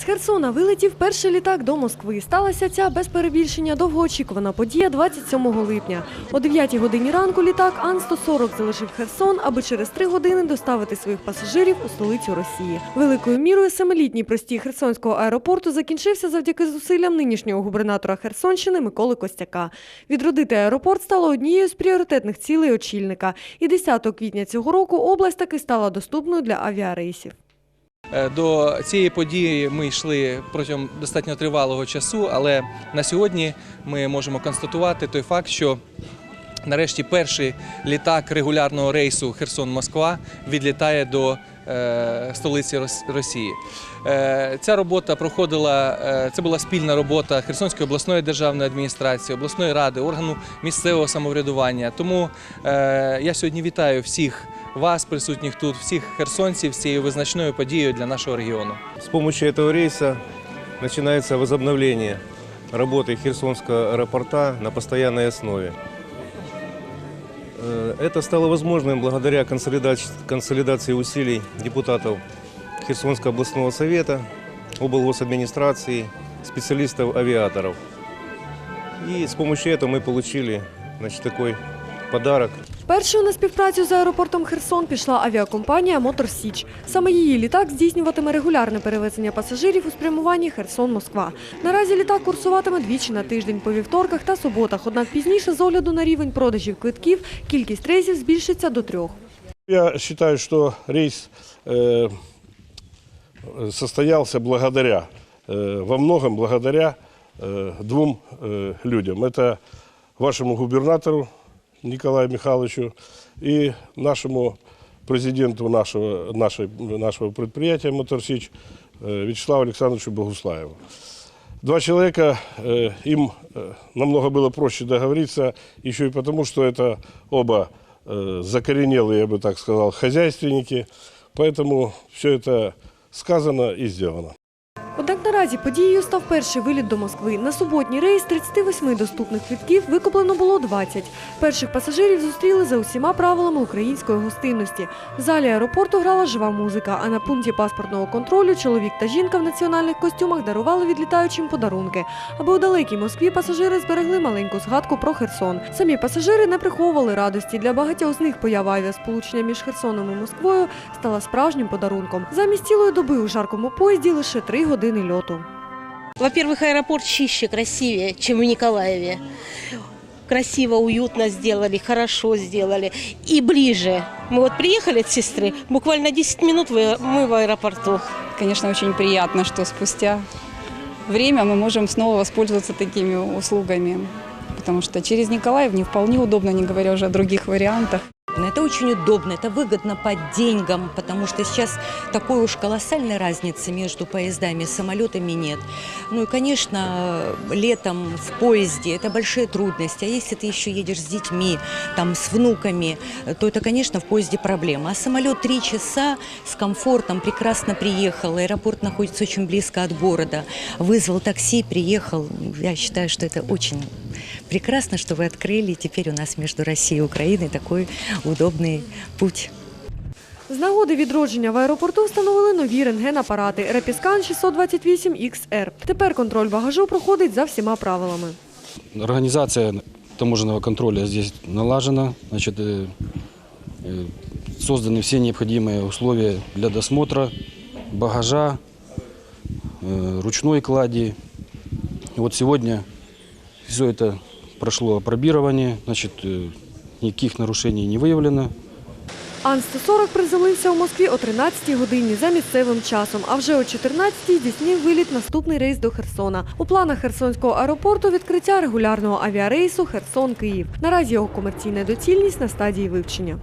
З Херсона вилетів перший літак до Москви. Сталася ця без перебільшення довгоочікувана подія 27 липня. О 9 годині ранку літак Ан-140 залишив Херсон, аби через три години доставити своїх пасажирів у столицю Росії. Великою мірою семилітній простій Херсонського аеропорту закінчився завдяки зусиллям нинішнього губернатора Херсонщини Миколи Костяка. Відродити аеропорт стало однією з пріоритетних цілей очільника. І 10 квітня цього року область таки стала доступною для авіарейсів. Е, До цієї події ми йшли протягом достатньо тривалого часу, але на сьогодні ми можемо констатувати той факт, що нарешті перший літак регулярного рейсу Херсон-Москва відлітає до столиці Рос- Росії. Е, Ця робота проходила, е, це була спільна робота Херсонської обласної державної адміністрації, обласної ради, органу місцевого самоврядування. Тому е, я сьогодні вітаю всіх вас, присутніх тут, всіх херсонців з цією визначною подією для нашого регіону. С помощью этого рейса начинается возобновление работы Херсонского аэропорта на постоянной основе. Э, Это стало возможным благодаря консолидач- консолидации усилий депутатов Херсонского областного совета, облгосадминистрации, специалистов-авиаторов. И с помощью этого мы получили значит, такой подарок Першою на співпрацю з аеропортом Херсон пішла авіакомпанія Мотор Січ. Саме її літак здійснюватиме регулярне перевезення пасажирів у спрямуванні Херсон-Москва. Наразі літак курсуватиме двічі на тиждень по вівторках та суботах. Однак пізніше, з огляду на рівень продажів квитків, кількість рейсів збільшиться до трьох. Я считаю, что рейс э, состоялся благодаря, э, во многом благодаря э, двум э, людям. Это вашему губернатору Николаю Михайловичу и нашему президенту нашего, нашей, нашего предприятия «Моторсич» э, Вячеславу Александровичу Богуслаеву. Два человека, э, им э, намного было проще договориться, еще и потому, что это оба э, закоренелые, я бы так сказал, хозяйственники. Поэтому все это сказано и сделано. Однак наразі подією став перший виліт до Москви. На суботній рейс 38 доступних квитків викуплено було 20. Перших пасажирів зустріли за усіма правилами української гостинності. В залі аеропорту грала жива музика, а на пункті паспортного контролю чоловік та жінка в національних костюмах дарували відлітаючим подарунки. Аби у далекій Москві пасажири зберегли маленьку згадку про Херсон. Самі пасажири не приховували радості. Для багатьох з них поява авіасполучення між Херсоном і Москвою стала справжнім подарунком. Замість цілої доби у жаркому поїзді лише три години льоту. Во-первых, аэропорт чище, красивее, чем в Николаеве. Красиво, уютно сделали, хорошо сделали. И ближе. Мы вот приехали от сестры, буквально 10 минут мы в аэропорту. Конечно, очень приятно, что спустя время мы можем снова воспользоваться такими услугами. Потому что через Николаев не вполне удобно, не говоря уже о других вариантах. Это очень удобно, это выгодно по деньгам, потому что сейчас такой уж колоссальной разницы между поездами и самолетами нет. Ну и, конечно, летом в поезде это большие трудности. А если ты еще едешь с детьми, там, с внуками, то это, конечно, в поезде проблема. А самолет три часа с комфортом прекрасно приехал. Аэропорт находится очень близко от города. Вызвал такси, приехал. Я считаю, что это очень прекрасно, что вы открыли теперь у нас между Россией и Украиной такой удобный путь. З нагоди відродження в аеропорту встановили нові рентген-апарати Репіскан 628 XR. Тепер контроль багажу проходить за всіма правилами. Организация таможенного контроля здесь налажена. Значит, э, э, созданы все необходимые условия для досмотра багажа, э, ручной клади. И вот сегодня все это прошло опробирование, значит, э, никаких нарушений не выявлено. Ан-140 приземлився у Москві о 13-й годині за місцевим часом, а вже о 14-й здійснив виліт наступний рейс до Херсона. У планах Херсонського аеропорту відкриття регулярного авіарейсу Херсон-Київ. Наразі його комерційна доцільність на стадії вивчення.